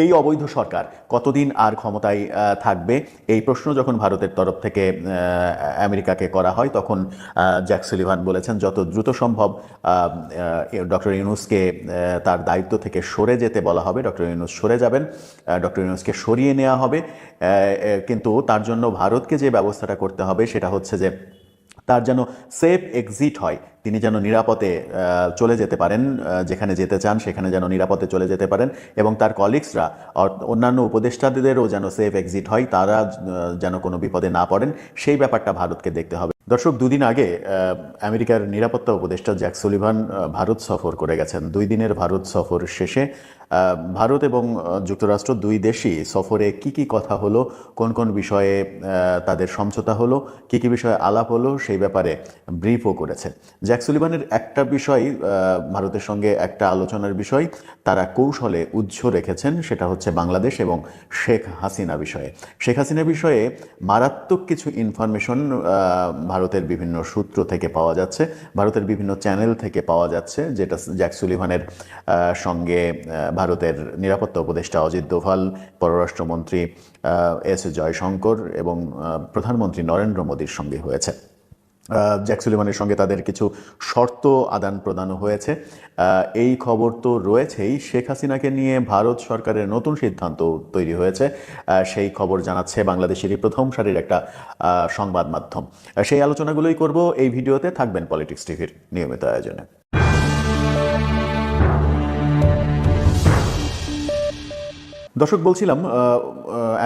এই অবৈধ সরকার কতদিন আর ক্ষমতায় থাকবে? এই প্রশ্ন যখন ভারতের তরফ থেকে আমেরিকাকে করা হয়, তখন জ্যাক সুলিভান বলেছেন, যত দ্রুত সম্ভব ডক্টর ইউনুসকে তার দায়িত্ব থেকে সরে যেতে বলা হবে। ডক্টর ইউনুস সরে যাবেন ডক্টর ইউনুসকে সরিয়ে নেওয়া হবে। কিন্তু তার জন্য ভারতকে যে ব্যবস্থাটা করতে হবে, সেটা হচ্ছে যে তার যেন সেফ এক্সিট হয়। তিনি যেন নিরাপদে চলে যেতে পারেন যেখানে যেতে চান, সেখানে যেন নিরাপদে চলে যেতে পারেন এবং তার কলিগসরা অন্যান্য উপদেষ্টাদেরও যেন সেফ এক্সিট হয়, তারা যেন কোনো বিপদে না পড়েন। সেই ব্যাপারটা ভারতকে দেখতে হবে। দর্শক, দুদিন আগে আমেরিকার নিরাপত্তা উপদেষ্টা জ্যাক সুলিভান ভারত সফর করে গেছেন। দুই দিনের ভারত সফর শেষে ভারত এবং যুক্তরাষ্ট্র দুই দেশই সফরে কি কি কথা হলো, কোন কোন বিষয়ে তাদের সমঝোতা হলো, কি কি বিষয়ে আলাপ হলো, সেই ব্যাপারে ব্রিফও করেছে। জ্যাক সুলিভানের একটা বিষয় ভারতের সঙ্গে একটা আলোচনার বিষয়, তারা কৌশলে উজ্জ্ব রেখেছেন, সেটা হচ্ছে বাংলাদেশ এবং শেখ হাসিনা বিষয়ে। শেখ হাসিনা বিষয়ে মারাত্মক কিছু ইনফরমেশন ভারতের বিভিন্ন সূত্র থেকে পাওয়া যাচ্ছে, ভারতের বিভিন্ন চ্যানেল থেকে পাওয়া যাচ্ছে, যেটা জ্যাক সুলিভানের সঙ্গে ভারতের নিরাপত্তা উপদেষ্টা অজিত দোভাল, পররাষ্ট্রমন্ত্রী এস জয়শঙ্কর এবং প্রধানমন্ত্রী নরেন্দ্র মোদীর সঙ্গে হয়েছে। জ্যাক সুলিমানের সঙ্গে তাদের কিছু শর্ত আদান প্রদান হয়েছে। এই খবর তো রয়েছেই। শেখ হাসিনাকে নিয়ে ভারত সরকারের নতুন সিদ্ধান্ত তৈরি হয়েছে। সেই খবর জানাচ্ছে বাংলাদেশেরই প্রথম সারির একটা সংবাদ মাধ্যম। সেই আলোচনাগুলোই করব। এই ভিডিওতে থাকবেন পলিটিক্স টিভির নিয়মিত আয়োজনে। দর্শক, বলছিলাম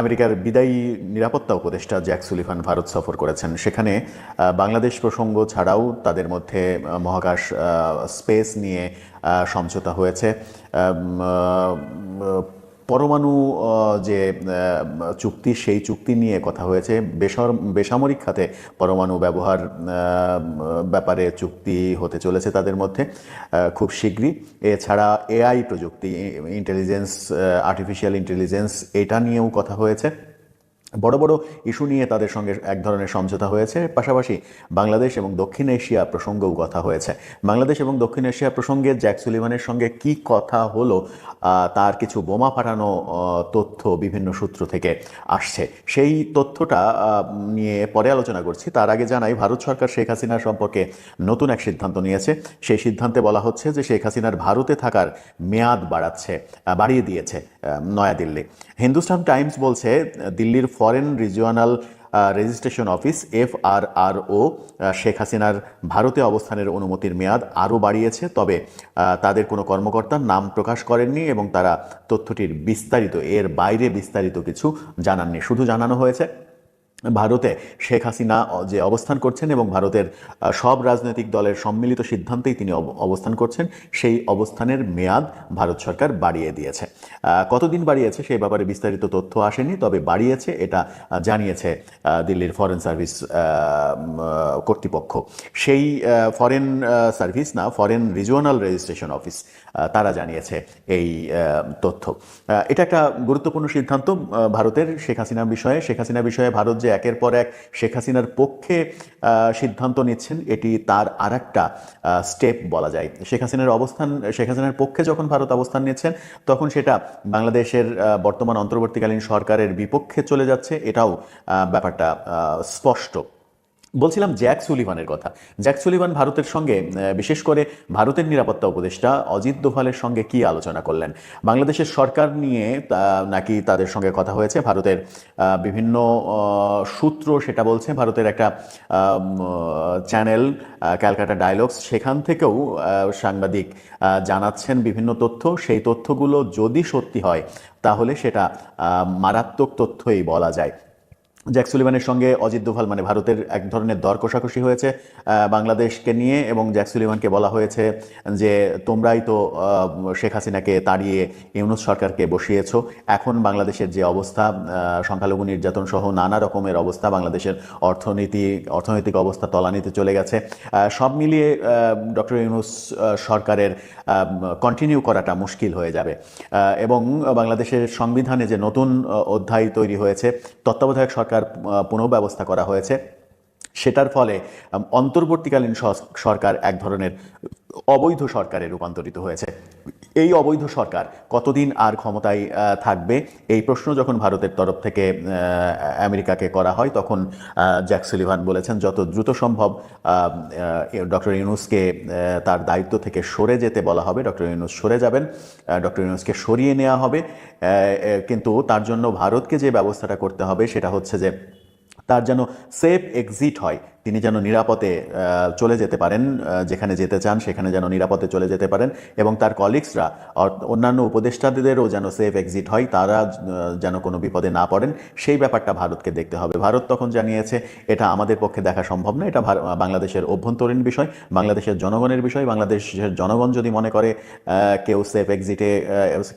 আমেরিকার বিদায়ী নিরাপত্তা উপদেষ্টা জ্যাক সুলিফান ভারত সফর করেছেন। সেখানে বাংলাদেশ প্রসঙ্গ ছাড়াও তাদের মধ্যে মহাকাশ স্পেস নিয়ে সমঝোতা হয়েছে। পরমাণু যে চুক্তি, সেই চুক্তি নিয়ে কথা হয়েছে। বেসর, বেসামরিক খাতে পরমাণু ব্যবহার ব্যাপারে চুক্তি হতে চলেছে তাদের মধ্যে খুব শীঘ্রই। এছাড়া এআই প্রযুক্তি, ইন্টেলিজেন্স আর্টিফিশিয়াল ইন্টেলিজেন্স এটা নিয়েও কথা হয়েছে। বড় বড় ইস্যু নিয়ে তাদের সঙ্গে এক ধরনের সমঝোতা হয়েছে। পাশাপাশি বাংলাদেশ এবং দক্ষিণ এশিয়া প্রসঙ্গেও কথা হয়েছে। বাংলাদেশ এবং দক্ষিণ এশিয়া প্রসঙ্গে জ্যাক সুলিভানের সঙ্গে কি কথা হলো তার কিছু বোমা ফাটানো তথ্য বিভিন্ন সূত্র থেকে আসছে। সেই তথ্যটা নিয়ে পরে আলোচনা করছি। তার আগে জানাই, ভারত সরকার শেখ হাসিনা সম্পর্কে নতুন এক সিদ্ধান্ত নিয়েছে। সেই সিদ্ধান্তে বলা হচ্ছে যে শেখ হাসিনার ভারতে থাকার মেয়াদ বাড়াচ্ছে বাড়িয়ে দিয়েছে নয়াদিল্লি। হিন্দুস্তান টাইমস বলছে, দিল্লির foreign regional registration office F R R O Sheikh হাসিনার ভারতে অবস্থানের অনুমতির মেয়াদ আরও বাড়িয়েছে, তবে তাদের কোনো কর্মকর্তার নাম প্রকাশ করেননি এবং তারা তথ্যটির বিস্তারিত, এর বাইরে বিস্তারিত কিছু জানাননি। শুধু জানানো হয়েছে ভারতে শেখ হাসিনা যে অবস্থান করছেন এবং ভারতের সব রাজনৈতিক দলের সম্মিলিত সিদ্ধান্তেই তিনি অব- অবস্থান করছেন, সেই অবস্থানের মেয়াদ ভারত সরকার বাড়িয়ে দিয়েছে। কতদিন বাড়িয়েছে সেই ব্যাপারে বিস্তারিত তথ্য আসেনি, তবে বাড়িয়েছে এটা জানিয়েছে দিল্লির ফরেন সার্ভিস কর্তৃপক্ষ। সেই ফরেন সার্ভিস না ফরেন রিজিওনাল রেজিস্ট্রেশন অফিস তারা জানিয়েছে এই তথ্য। এটা একটা গুরুত্বপূর্ণ সিদ্ধান্ত ভারতের শেখ হাসিনা বিষয়ে। শেখ হাসিনা বিষয়ে ভারত যে একের পর এক শেখ হাসিনার পক্ষে সিদ্ধান্ত নিচ্ছেন, এটি তার আর একটা স্টেপ বলা যায়। শেখ হাসিনার অবস্থান, শেখ হাসিনার পক্ষে যখন ভারত অবস্থান নিচ্ছেন, তখন সেটা বাংলাদেশের বর্তমান অন্তর্বর্তীকালীন সরকারের বিপক্ষে চলে যাচ্ছে। এটাও ব্যাপারটা স্পষ্ট। বলছিলাম জ্যাক সুলিভানের কথা। জ্যাক সুলিভান ভারতের সঙ্গে বিশেষ করে ভারতের নিরাপত্তা উপদেষ্টা অজিত দোভালের সঙ্গে কি আলোচনা করলেন? বাংলাদেশের সরকার নিয়ে নাকি তাদের সঙ্গে কথা হয়েছে? ভারতের বিভিন্ন সূত্র সেটা বলছে। ভারতের একটা চ্যানেল ক্যালকাটা ডায়লগস, সেখান থেকেও সাংবাদিক জানাচ্ছেন বিভিন্ন তথ্য। সেই তথ্যগুলো যদি সত্যি হয়, তাহলে সেটা মারাত্মক তথ্যই বলা যায়। জ্যাক সুলিভানের সঙ্গে অজিত দোভাল মানে ভারতের এক ধরনের দর কষাকষি হয়েছে বাংলাদেশকে নিয়ে, এবং জ্যাক সুলিভানকে বলা হয়েছে যে, তোমরাই তো শেখ হাসিনাকে তাড়িয়ে ইউনুস সরকারকে বসিয়েছ। এখন বাংলাদেশের যে অবস্থা সংখ্যালঘু নির্যাতন সহ নানা রকমের অবস্থা, বাংলাদেশের অর্থনীতি, অর্থনৈতিক অবস্থা তলানিতে চলে গেছে। সব মিলিয়ে ডক্টর ইউনুস সরকারের কন্টিনিউ করাটা মুশকিল হয়ে যাবে। এবং বাংলাদেশের সংবিধানে যে নতুন অধ্যায় তৈরি হয়েছে, তত্ত্বাবধায়ক সরকার আহ, পুনঃব্যবস্থা করা হয়েছে। সেটার ফলে অন্তর্বর্তীকালীন সরকার এক ধরনের অবৈধ সরকারে রূপান্তরিত হয়েছে। এই অবৈধ সরকার কতদিন আর ক্ষমতায় থাকবে? এই প্রশ্ন যখন ভারতের তরফ থেকে আমেরিকাকে করা হয়, তখন জ্যাক সুলিভান বলেছেন, যত দ্রুত সম্ভব ডক্টর ইউনুসকে তার দায়িত্ব থেকে সরে যেতে বলা হবে। ডক্টর ইউনুস সরে যাবেন ডক্টর ইউনুসকে সরিয়ে নেওয়া হবে। কিন্তু তার জন্য ভারতকে যে ব্যবস্থাটা করতে হবে, সেটা হচ্ছে যে তার যেন সেফ এক্সিট হয়। তিনি যেন নিরাপদে চলে যেতে পারেন যেখানে যেতে চান, সেখানে যেন নিরাপদে চলে যেতে পারেন এবং তার কলিগসরা অন্যান্য উপদেষ্টাদেরও যেন সেফ এক্সিট হয়, তারা যেন কোনো বিপদে না পড়েন। সেই ব্যাপারটা ভারতকে দেখতে হবে। ভারত তখন জানিয়েছে, এটা আমাদের পক্ষে দেখা সম্ভব না এটা বাংলাদেশের অভ্যন্তরীণ বিষয়, বাংলাদেশের জনগণের বিষয়, বাংলাদেশের জনগণ যদি মনে করে কেউ সেফ এক্সিটে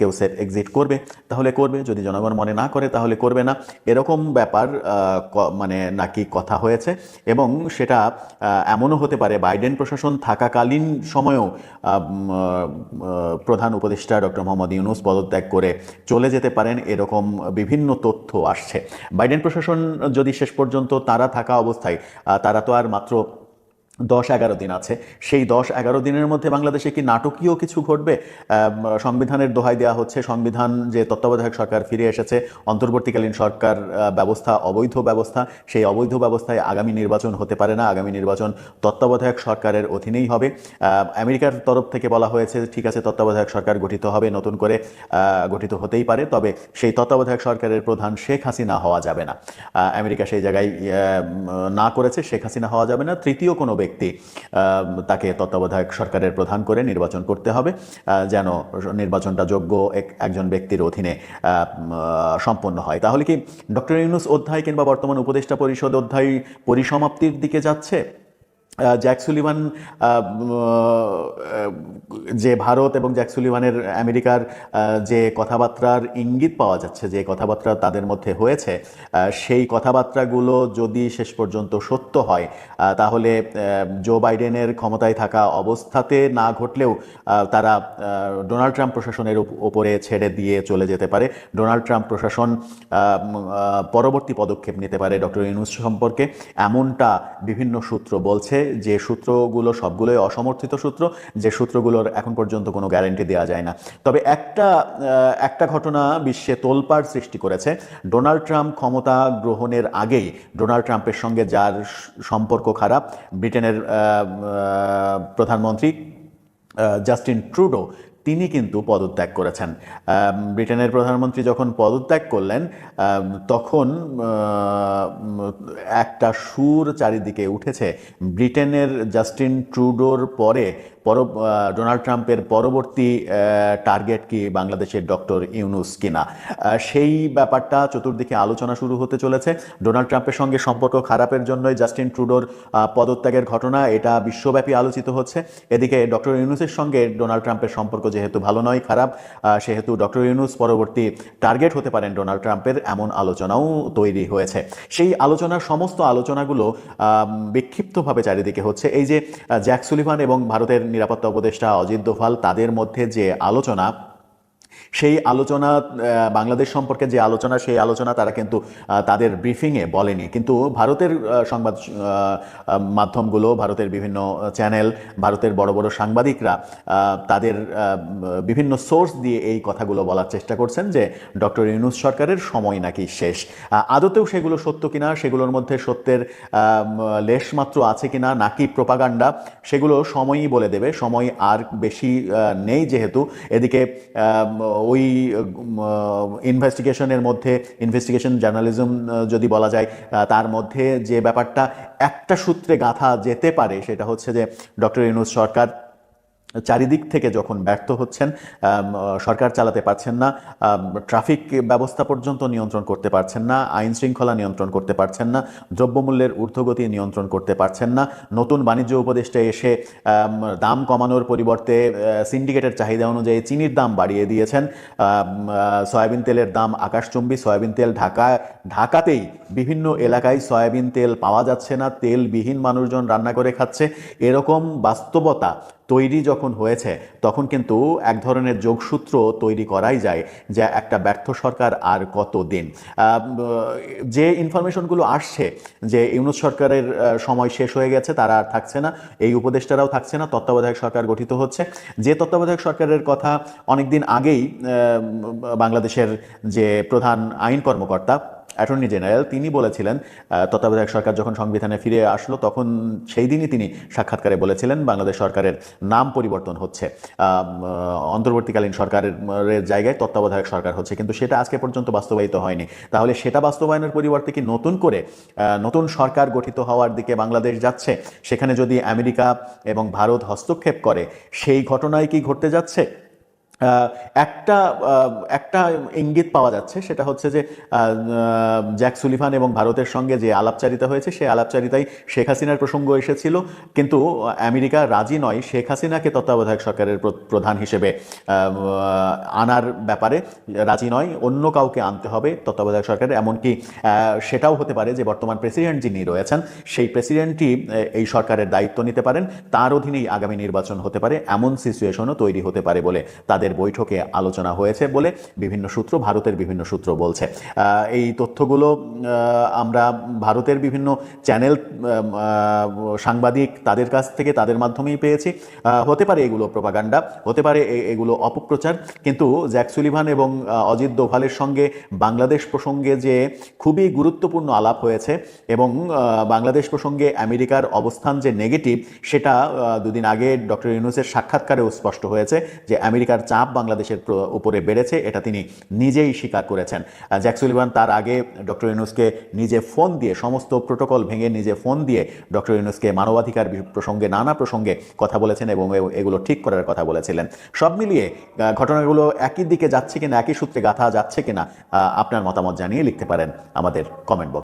কেউ সেফ এক্সিট করবে, তাহলে করবে। যদি জনগণ মনে না করে, তাহলে করবে না। এরকম ব্যাপার মানে নাকি কথা হয়েছে এবং সেটা এমনও হতে পারে বাইডেন প্রশাসন থাকাকালীন সময়েও প্রধান উপদেষ্টা ডক্টর মোহাম্মদ ইউনুস পদত্যাগ করে চলে যেতে পারেন, এরকম বিভিন্ন তথ্য আসছে। বাইডেন প্রশাসন যদি শেষ পর্যন্ত তারা থাকা অবস্থায় তারা তো আর মাত্র দশ এগারো দিন আছে। সেই দশ এগারো দিনের মধ্যে বাংলাদেশে কি নাটকীয় কিছু ঘটবে? সংবিধানের দোহাই দেওয়া হচ্ছে, সংবিধান যে তত্ত্বাবধায়ক সরকার ফিরে এসেছে, অন্তর্বর্তীকালীন সরকার ব্যবস্থা, অবৈধ ব্যবস্থা, সেই অবৈধ ব্যবস্থায় আগামী নির্বাচন হতে পারে না। আগামী নির্বাচন তত্ত্বাবধায়ক সরকারের অধীনেই হবে। আমেরিকার তরফ থেকে বলা হয়েছে, ঠিক আছে, তত্ত্বাবধায়ক সরকার গঠিত হবে, নতুন করে গঠিত হতেই পারে, তবে সেই তত্ত্বাবধায়ক সরকারের প্রধান শেখ হাসিনা হওয়া যাবে না। আমেরিকা সেই জায়গায় না করেছে, শেখ হাসিনা হওয়া যাবে না। তৃতীয় কোনো ব্যক্তি তাকে তত্ত্বাবধায়ক সরকারের প্রধান করে নির্বাচন করতে হবে যেন নির্বাচনটা যোগ্য এক- একজন ব্যক্তির অধীনে সম্পন্ন হয়। তাহলে কি ডক্টর ইউনুস অধ্যায় কিংবা বর্তমান উপদেষ্টা পরিষদ অধ্যায় পরিসমাপ্তির দিকে যাচ্ছে? জ্যাক সুলিভান যে ভারত এবং জ্যাক সুলিভানের আমেরিকার যে কথাবার্তার ইঙ্গিত পাওয়া যাচ্ছে, যে কথাবার্তা তাদের মধ্যে হয়েছে সেই কথাবার্তাগুলো যদি শেষ পর্যন্ত সত্য হয় তাহলে জো বাইডেনের ক্ষমতায় থাকা অবস্থাতে না ঘটলেও তারা ডোনাল্ড ট্রাম্প প্রশাসনের ওপরে ছেড়ে দিয়ে চলে যেতে পারে। ডোনাল্ড ট্রাম্প প্রশাসন পরবর্তী পদক্ষেপ নিতে পারে ডক্টর ইউনুস সম্পর্কে। এমনটা বিভিন্ন সূত্র বলছে যে সূত্রগুলো সবগুলোই অসমর্থিত সূত্র, যে সূত্রগুলোর এখন পর্যন্ত কোনো গ্যারেন্টি দেওয়া যায় না। তবে একটা একটা ঘটনা বিশ্বে তোলপাড় সৃষ্টি করেছে। ডোনাল্ড ট্রাম্প ক্ষমতা গ্রহণের আগেই, ডোনাল্ড ট্রাম্পের সঙ্গে যার সম্পর্ক খারাপ, ব্রিটেনের প্রধানমন্ত্রী জাস্টিন ট্রুডো তিনি কিন্তু পদত্যাগ করেছেন। ব্রিটেনের প্রধানমন্ত্রী যখন পদত্যাগ করলেন তখন একটা সুর চারিদিকে উঠেছে। ব্রিটেনের জাস্টিন ট্রুডোর পরে পর ডোনাল্ড ট্রাম্পের পরবর্তী টার্গেট কি বাংলাদেশের ডক্টর ইউনুস কিনা? সেই ব্যাপারটা চতুর্দিকে আলোচনা শুরু হতে চলেছে। ডোনাল্ড ট্রাম্পের সঙ্গে সম্পর্ক খারাপের জন্যই জাস্টিন ট্রুডোর পদত্যাগের ঘটনা এটা বিশ্বব্যাপী আলোচিত হচ্ছে। এদিকে ডক্টর ইউনুসের সঙ্গে ডোনাল্ড ট্রাম্পের সম্পর্ক যেহেতু ভালো নয়, খারাপ সেহেতু ডক্টর ইউনুস পরবর্তী টার্গেট হতে পারেন ডোনাল্ড ট্রাম্পের এমন আলোচনাও তৈরি হয়েছে। সেই আলোচনার সমস্ত আলোচনাগুলো বিক্ষিপ্তভাবে চারিদিকে হচ্ছে। এই যে জ্যাক সুলিভান এবং ভারতের নিরাপত্তা উপদেষ্টা অজিত দোভাল তাদের মধ্যে যে আলোচনা সেই আলোচনা বাংলাদেশ সম্পর্কে যে আলোচনা সেই আলোচনা তারা কিন্তু তাদের ব্রিফিংয়ে বলেনি। কিন্তু ভারতের সংবাদ মাধ্যমগুলো ভারতের বিভিন্ন চ্যানেল ভারতের বড় বড় সাংবাদিকরা তাদের বিভিন্ন সোর্স দিয়ে এই কথাগুলো বলার চেষ্টা করছেন যে ডক্টর ইউনুস সরকারের সময় নাকি শেষ। আদতেও সেগুলো সত্য কিনা সেগুলোর মধ্যে সত্যের আহ, লেশ মাত্র আছে কিনা নাকি প্রোপাগান্ডা সেগুলো সময়ই বলে দেবে। সময় আর বেশি নেই যেহেতু। এদিকে ওই ইনভেস্টিগেশনের মধ্যে, ইনভেস্টিগেশন জার্নালিজম যদি বলা যায় তার মধ্যে যে ব্যাপারটা একটা সূত্রে গাথা যেতে পারে, সেটা হচ্ছে যে ডক্টর ইউনুস সরকার চারিদিক থেকে যখন ব্যর্থ হচ্ছেন সরকার চালাতে পারছেন না ট্রাফিক ব্যবস্থা পর্যন্ত নিয়ন্ত্রণ করতে পারছেন না, আইন শৃঙ্খলা নিয়ন্ত্রণ করতে পারছেন না, দ্রব্যমূল্যের ঊর্ধ্বগতি নিয়ন্ত্রণ করতে পারছেন না, নতুন বাণিজ্য উপদেষ্টা এসে দাম কমানোর পরিবর্তে সিন্ডিকেটের চাহিদা অনুযায়ী চিনির দাম বাড়িয়ে দিয়েছেন। সয়াবিন তেলের দাম আকাশচুম্বী সয়াবিন তেল ঢাকা, ঢাকাতেই বিভিন্ন এলাকায় সয়াবিন তেল পাওয়া যাচ্ছে না, তেলবিহীন মানুষজন রান্না করে খাচ্ছে। এরকম বাস্তবতা তৈরি যখন হয়েছে, তখন কিন্তু এক ধরনের যোগসূত্র তৈরি করাই যায় যে একটা ব্যর্থ সরকার আর কত দিন যে ইনফরমেশনগুলো আসছে যে ইউনুস সরকারের সময় শেষ হয়ে গেছে, তারা আর থাকছে না, এই উপদেষ্টারাও থাকছে না, তত্ত্বাবধায়ক সরকার গঠিত হচ্ছে। যে তত্ত্বাবধায়ক সরকারের কথা অনেকদিন আগেই বাংলাদেশের যে প্রধান আইন কর্মকর্তা অ্যাটর্নি জেনারেল, তিনি বলেছিলেন তত্ত্বাবধায়ক সরকার যখন সংবিধানে ফিরে আসলো, তখন সেই দিনই তিনি সাক্ষাৎকারে বলেছিলেন, বাংলাদেশ সরকারের নাম পরিবর্তন হচ্ছে। অন্তর্বর্তীকালীন সরকারের জায়গায় তত্ত্বাবধায়ক সরকার হচ্ছে, কিন্তু সেটা আজকে পর্যন্ত বাস্তবায়িত হয়নি। তাহলে সেটা বাস্তবায়নের পরিবর্তে কি নতুন করে নতুন সরকার গঠিত হওয়ার দিকে বাংলাদেশ যাচ্ছে? সেখানে যদি আমেরিকা এবং ভারত হস্তক্ষেপ করে, সেই ঘটনায় কি ঘটতে যাচ্ছে? একটা একটা ইঙ্গিত পাওয়া যাচ্ছে, সেটা হচ্ছে যে জ্যাক সুলিভান এবং ভারতের সঙ্গে যে আলাপচারিতা হয়েছে, সেই আলাপচারিতায় শেখ হাসিনার প্রসঙ্গ এসেছিল। কিন্তু আমেরিকা রাজি নয় শেখ হাসিনাকে তত্ত্বাবধায়ক সরকারের প্র- প্রধান হিসেবে আনার ব্যাপারে রাজি নয়। অন্য কাউকে আনতে হবে তত্ত্বাবধায়ক সরকারের, এমনকি সেটাও হতে পারে যে বর্তমান প্রেসিডেন্ট যিনি রয়েছেন, সেই প্রেসিডেন্টই এই সরকারের দায়িত্ব নিতে পারেন। তার অধীনেই আগামী নির্বাচন হতে পারে, এমন সিচুয়েশনও তৈরি হতে পারে বলে তাদের বৈঠকে আলোচনা হয়েছে বলে বিভিন্ন সূত্র ভারতের বিভিন্ন সূত্র বলছে। এই তথ্যগুলো আমরা ভারতের বিভিন্ন চ্যানেল সাংবাদিক তাদের কাছ থেকে তাদের মাধ্যমেই পেয়েছি। হতে পারে এগুলো প্রপাগান্ডা হতে পারে এগুলো অপপ্রচার, কিন্তু জ্যাক সুলিভান এবং অজিত দোভালের সঙ্গে বাংলাদেশ প্রসঙ্গে যে খুবই গুরুত্বপূর্ণ আলাপ হয়েছে এবং বাংলাদেশ প্রসঙ্গে আমেরিকার অবস্থান যে নেগেটিভ সেটা দুদিন আগে ডক্টর ইউনুসের সাক্ষাৎকারেও স্পষ্ট হয়েছে যে আমেরিকার চাপ বাংলাদেশের উপরে বেড়েছে, এটা তিনি নিজেই স্বীকার করেছেন। জ্যাক সুলিভান তার আগে ডক্টর ইউনুসকে নিজে ফোন দিয়ে, সমস্ত প্রোটোকল ভেঙে নিজে ফোন দিয়ে ডক্টর ইউনুসকে মানবাধিকার প্রসঙ্গে, নানা প্রসঙ্গে কথা বলেছেন এবং এগুলো ঠিক করার কথা বলেছিলেন। সব মিলিয়ে ঘটনাগুলো একই দিকে যাচ্ছে কিনা, একই সূত্রে গাথা যাচ্ছে কিনা আপনার মতামত জানিয়ে লিখতে পারেন আমাদের কমেন্ট বক্স